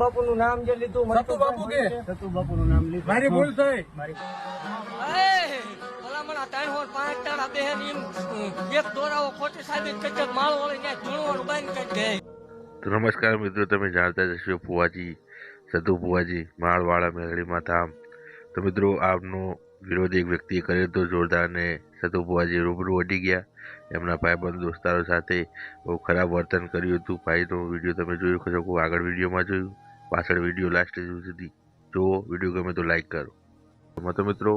બાપુનું નામ જે લીધું સતુ બાપુ કે સતુ બાપુનું નામ લીધું. મારી ભૂલ થઈ. ભલામણ ત્રણ હોર પાંચ તારા બેન એમ એક દોરાવો ખોટી સાબિત કરી માળ વળી ને ધૂણવાનું બંધ કરી દે તો નમસ્કાર મિત્રો તમે જાણતા જશો હશો ફુવાજી સતુ ફુવાજી માળવાળા મેઘડીમાં ધામ તો મિત્રો આપનો વિરોધ એક વ્યક્તિએ કર્યો હતો જોરદાર ને સતુ ફુવાજી રૂબરૂ અડી ગયા. એમના ભાઈબંધ દોસ્તારો સાથે બહુ ખરાબ વર્તન કર્યું હતું. ભાઈનો વીડિયો તમે જોઈ શકો આગળ વિડીયોમાં જોયું. પાછળ વીડિયો લાસ્ટ સુધી જુઓ. વીડિયો ગમે તો લાઈક કરો. એમાં મિત્રો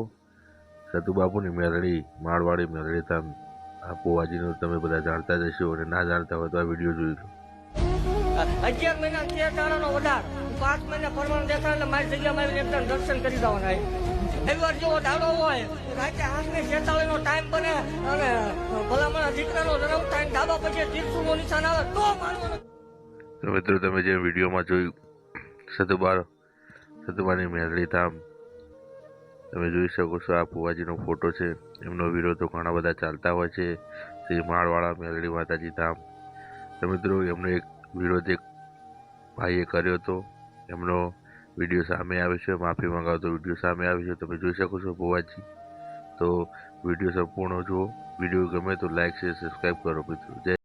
સતુબાપુની મેળડી માળવાળી મેળડી ધામ આ ફુવાજીનું તમે બધા જાણતા જ હશો અને ના જાણતા હોય તો આ વીડિયો જોઈ લો. અગિયાર મહિના તેર દાડાનો વધાર પાંચ મહિના ફરવાનું દેખાડ એટલે મારી જગ્યામાં આવીને એકદમ દર્શન કરી જવાના રવિવાર જેવો દાડો હોય રાતે આઠ ને છેતાલીસ નો ટાઈમ બને અને ભલામણ દીકરાનો જન્મ ટાઈમ ધાબા પછી તીરસુ નિશાન આવે તો મારવાનો. મિત્રો તમે જે વિડીયોમાં જોયું સતુબાર સતુબાની મેળડી ધામ. તમે જોઈ શકો છો આ ફુવાજીનો ફોટો છે. એમનો વિરોધો ઘણા બધા ચાલતા હોય છે. શ્રી માળવાળા મહેરળી માતાજી ધામ. તો મિત્રો, એમનો એક વિરોધ એક ભાઈએ કર્યો હતો. એમનો વીડિયો સામે આવ્યો છે. માફી મંગાવતો વીડિયો સામે આવ્યો છે. તમે જોઈ શકો છો ફુવાજી તો વીડિયો સંપૂર્ણ જુઓ. વીડિયો ગમે તો લાઈક, શેર, સબસ્ક્રાઈબ કરો મિત્રો. જય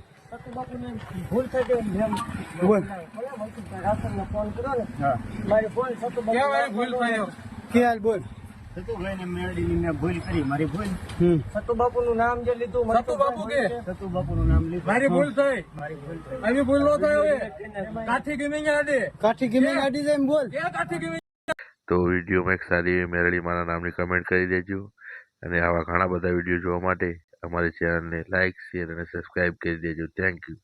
ભૂલ થઈ ગઈ એમ બોલ. ફોન કર્યો ને મારી ફોન સતુ ભૂલ થઈ કે બોલ થતું ભાઈ મેરડી ની મેં ભૂલ કરી. મારી ભૂલ? હમ. સતુ બાપુનું નામ જે લીધું સતુ બાપુ કે? થતું બાપુનું નામ લીધું. મારી ભૂલ થઈ. મારી ભૂલ થઈ. એની ભૂલ નો થાય હવે. કાઠી ગમી ગયા કાઠી ગમે ગાડી જાય બોલ. કે કાઠી ગમી તો વિડીયોમાં એક સારી મેરડી મારા નામની કમેન્ટ કરી દેજો. અને આવા ઘણા બધા વીડિયો જોવા માટે અમારી ચેનલને લાઇક શેર અને સબસ્ક્રાઈબ કરી દેજો. Thank you